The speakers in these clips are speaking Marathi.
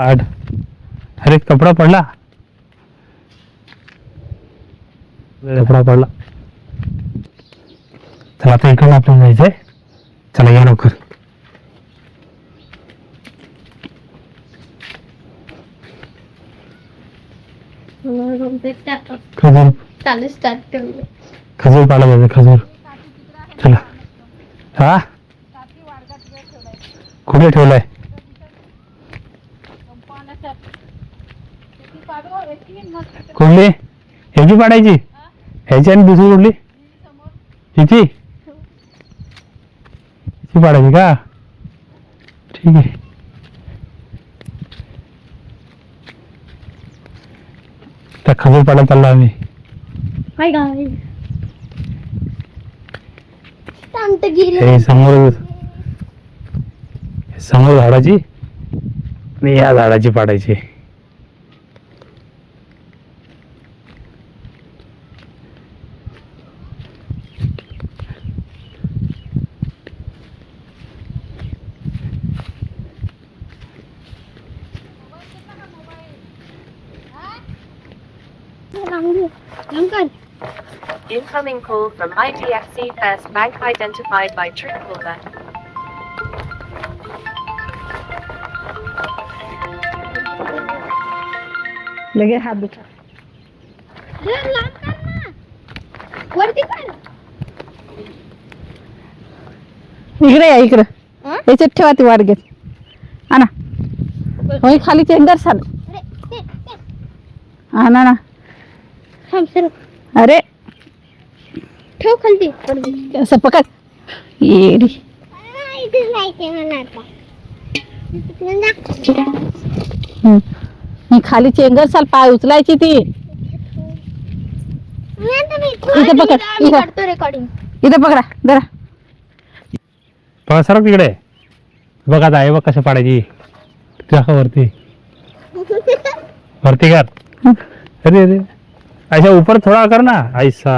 आठ अरे कपडा पडला. कपडा पडला. चला आता इकडे आपल्याला जायचंय. चला या लवकर. खजूर. खजूर पाडा जायचं खजूर. चला. हा? कुठे ठेवलाय? कुठली ह्याची पाडायची? ह्याची आणि दुसरी कुठली हिची? हिची पाडायची का? ठीक आहे. त्या खजूर पाडा चाललो आम्ही. हाय गाय हे समोर समोर झाडाची आणि या झाडाची पाडायची. Incoming call from IDFC First Bank identified by Truecaller. लगे हात दुखा लांब कर ना वरती कर इकडे या इकडं हं? याच्यात ठेवा ती वाट घेत आणा होय खाली चेंगर साल अरे ते, ते. आणा ना थांब सर अरे. ठेव खालती. पडली असं पकड. ही खाली चेंगर साल पाय उचलायची ती. इथे पकड, इथे. काढतो रेकॉर्डिंग इथं पकडा जरा. बघा सरक तिकडे. बघ आता आहे बघ कसं पाडायची. दाखव वरती. वरती कर. अरे अरे. ऐसा ऊपर थोड़ा करना ऐसा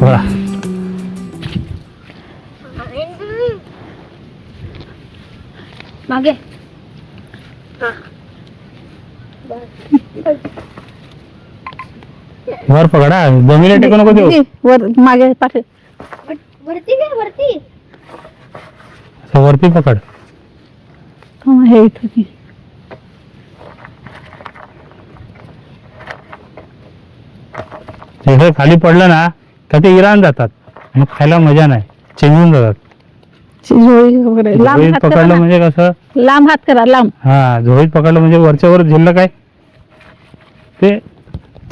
बघा. मागे. वर पकडा. जमिनीला टेकू नको देऊ. दे, वर मागे पाठे. वरती काय वरती. असं वरती पकड. हं, हे इथं की. इकडे खाली पडलं ना का ते इराण जातात. मग खायला मजा नाही. चेंजून जातात. झोळी वगैरे. लांब झोळीत हात करा पकडलं ना. म्हणजे कसं? लांब हात करा लांब. हा झोळीत पकडलं म्हणजे वरच्या वर झेललं काय? ते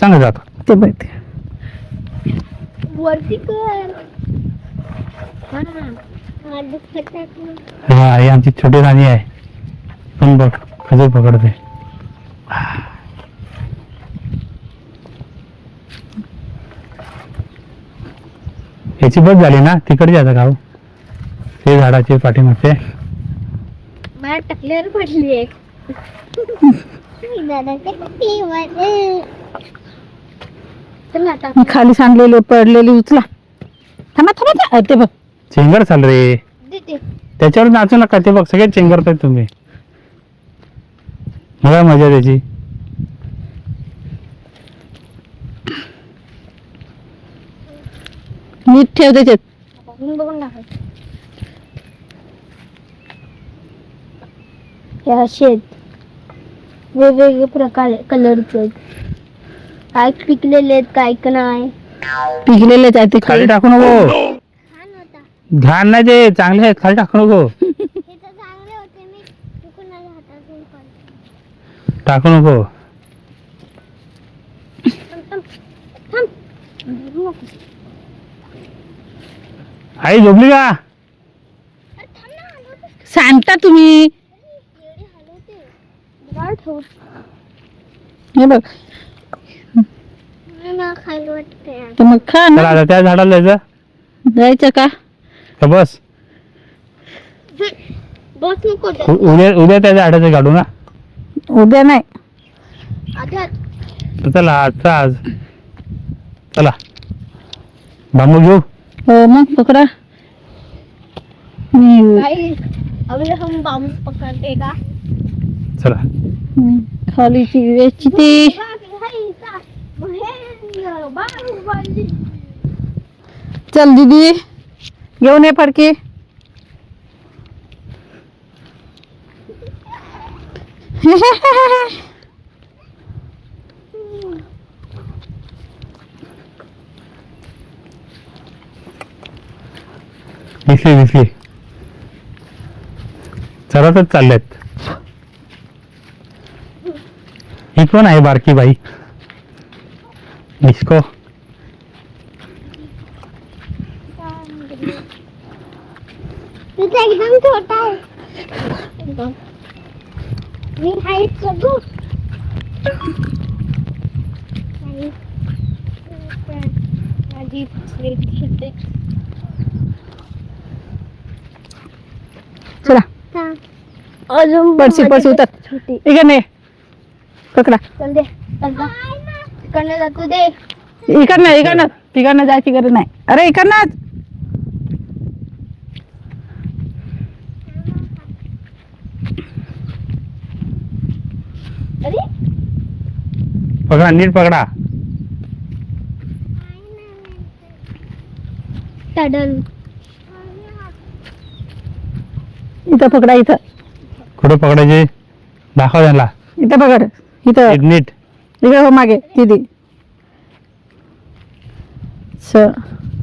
चांगलं जातं. ते बघ ते. वरती कर. हा हा, दुखत. हा ही आमची छोटी राणी आहे. पण बघ खजूर पकडते. याची बस झाली ना? तिकडे जातं गाव ते झाडाचे पाठीमागचे. बाहेर टाकल्यावर पडली एक. चला आता. मी खाली सांडलेले पडलेली उचला. थांबा थांबा थांबा. अ, ते बघ. चेंगर चाल रे. देते त्याच्यावर नाचू नका ते बघ सगळे चेंगरतायत तुम्ही. मला मजा त्याची मीठ ठेव त्याच्यात. बघून बघून दाखव. हे असे आहेत वेगवेगळे प्रकार कलरचे आहेत काय पिकलेले आहेत काय का नाही. पिकलेलेच आहे ते खाली टाकू नको. छान होता. घाण नाही ते चांगले आहेत. खाली टाकू नको. हे तर चांगले होते मी कुणाला हातातून काढले. टाकू नको. थांब, थांब. थांब. धरू नको. आई झोपली का? अरे थांब ना, हलवते. सांगता तुम्ही. हे बघ. तर मग खा चला ना आता त्या झाडाला जायचं जायचं का? का बस. बस नको उ- उद्या उद्या त्या झाडाचं काढू ना. उद्या नाही. तर चला आजचा आज. चला. बांबू घेऊ. हो मग पकडा. मी अभी हम पकड़ते का? चला. वेची ती. बाहुबली चल दीदी घेऊन ये फडकी. दिसले दिसले चरतच चाललेत. ही कोण आहे बारकी बाई डिस्को एकदम छोटा आहे. मी हाईट बघू माझी चला. अजून पडशी पडशी उतर. छोटी. इकडे. पकडा. चल दे. चल जा. तिकडनं जातो दे. इकडनं इकडनं. तिकडनं जायची गरज नाही. अरे इकडनं अरे. पकडा नीट पकडा. टडल इथं पकडा इथं. कुठं पकडायचे? दाखव त्यांना. इथं पकड इथं. नीट नीट. इकडे हो मागे दीदी स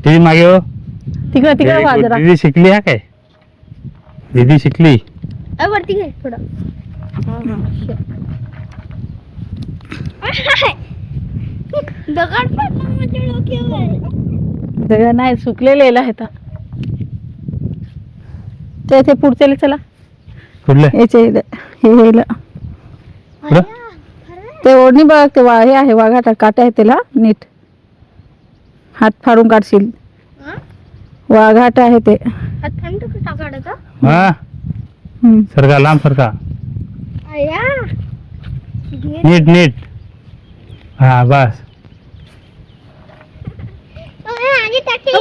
ती मागे हो. तिकडे तिकडे व्हा जरा. दीदी शिकली हा काय? दीदी शिकली. अरे वरती घे थोडं. दगड पडला माझ्या डोक्यावर. दगड नाही सुकलेले आहेत. ते ते पुढच्याला चला कुठलं याच्या. हे हे. कुठं ते ओढणी बघ ते वा हे आहे वाघाटा काटा आहे त्याला नीट हात फाडून काढशील वाघाट आहे ते हात काढायचा हा हम्म. सरका लांब सरका आया घे. नीट नीट हा बस टाके.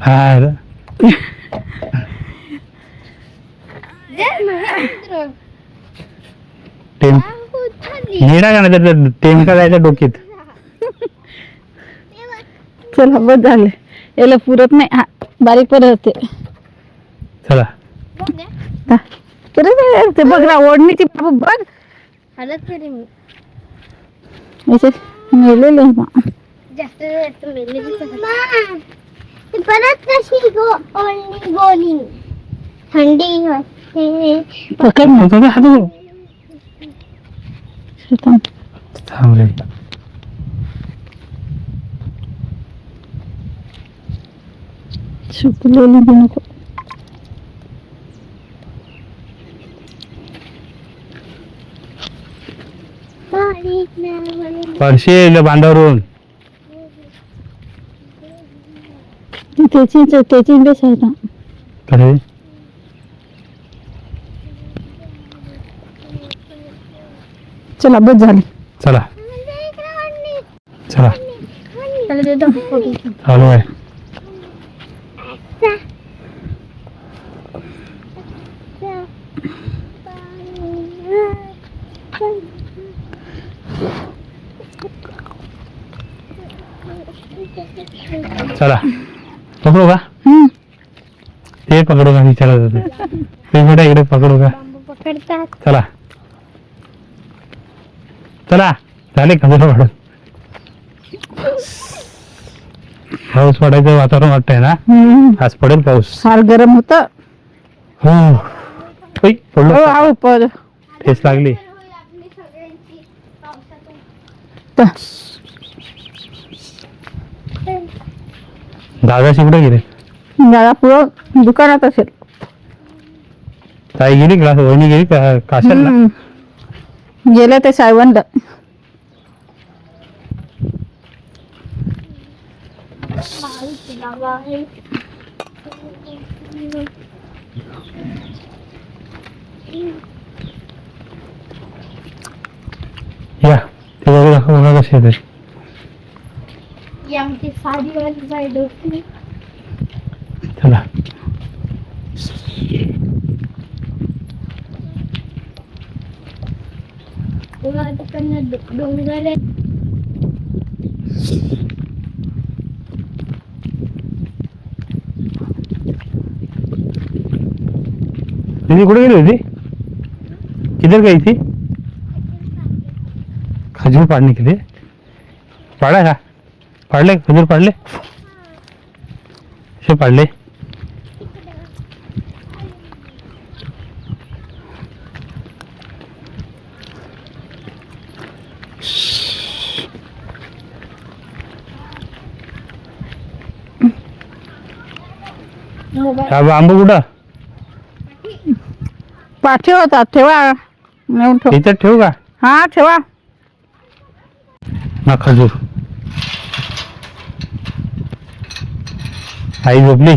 हा. टेम. निडा का नाही तर टेमका जायच्या डोकीत चला बस झाले. याला पुरत नाही. हा बारीक परत होते चला. ते. बघ ना ओढणीची बाबू बघ. हालत तरी मी. मेलेले. जास्त जास्त मेले ती परत कशी गो ओळणी गोली. थंडी वाजते. पकड ना तो हात थांब. थांब रे. सुकलेली बी नको. पडशे येईल बांधावरून. बेस आहे ना. कडे चला बस झाली. चला. चला. चालू आहे. चला. पकडू का? हम्म. ते पकडू का विचारत होते. ते बेटा इकडे पकडू का? बांबू पकडतात. चला. चला. झाले का वाढत पाऊस पडायचं वातावरण वाटतंय ना? हम्म. आज पडेल पाऊस. फार गरम होत. हो. पडलो. पर ठेस लागली. दादाशी कुठे गेले. दादा पुढं दुकानात असेल. ताई गेली क्लास वहिनी गेली का? काशाला हम्म. गेलं ते आहे या. ते बघू दाखव बघा कसे येते ही आमची साईड होती चला. तिकडनं डोंगर दीदी कुठे गेली होती? किधर गई थी? खजूर पाड़ने के लिए. पाड़ा का पाड़ ले खजूर पाड़ ले से पाड़ ले मोबाईल. अब आंबो कुठं? पाठी होता ठेवा. नेऊन ठेव. इथं ठेवू का? हा ठेवा. ना खजूर. आई झोपली?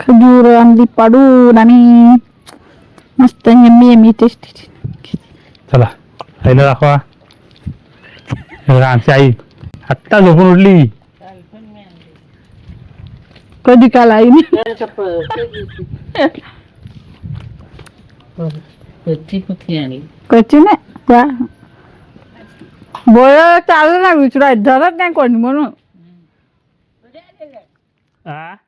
खजूर आणली पाडून आणि मस्त यम्मी यम्मी टेस्टी चला आईला दाखवा. हे बघा, आमची आई आत्ता झोपून उठली. कधी काल आईने कच्ची नाही. वा बोल चालू ना विचारायचं धरत नाही कोणी म्हणून. Ah.